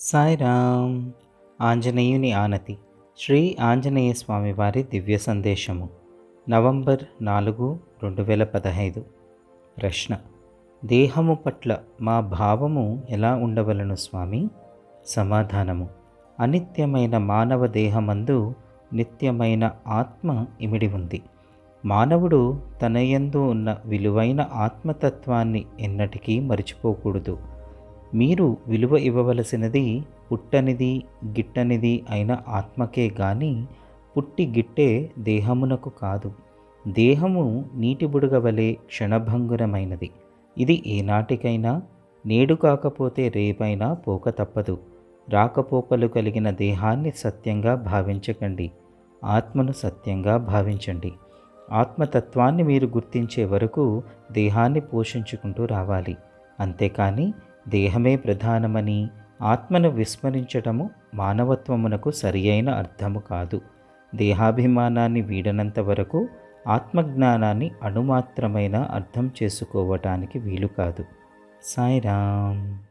సాయిరామ్. ఆంజనేయుని ఆనతి. శ్రీ ఆంజనేయ స్వామి వారి దివ్య సందేశము. నవంబర్ నాలుగు రెండు వేల పదహైదు. ప్రశ్న. దేహము పట్ల మా భావము ఎలా ఉండవలను స్వామి? సమాధానము. అనిత్యమైన మానవ దేహమందు నిత్యమైన ఆత్మ ఇమిడి ఉంది. మానవుడు తనయందు ఉన్న విలువైన ఆత్మతత్వాన్ని ఎన్నటికీ మరిచిపోకూడదు. మీరు విలువ ఇవ్వవలసినది పుట్టనిది గిట్టనిది అయిన ఆత్మకే గాని పుట్టి గిట్టే దేహమునకు కాదు. దేహము నీటి బుడగ వలె క్షణభంగురమైనది. ఇది ఏనాటికైనా నేడు కాకపోతే రేపైనా పోక తప్పదు. రాకపోకలు కలిగిన దేహాన్ని సత్యంగా భావించకండి. ఆత్మను సత్యంగా భావించండి. ఆత్మతత్వాన్ని మీరు గుర్తించే వరకు దేహాన్ని పోషించుకుంటూ రావాలి. అంతేకాని దేహమే ప్రధానమని ఆత్మను విస్మరించటము మానవత్వమునకు సరియైన అర్థము కాదు. దేహాభిమానాన్ని వీడనంత వరకు ఆత్మజ్ఞానాన్ని అణుమాత్రమైన అర్థం చేసుకోవటానికి వీలు కాదు సాయిరామ్.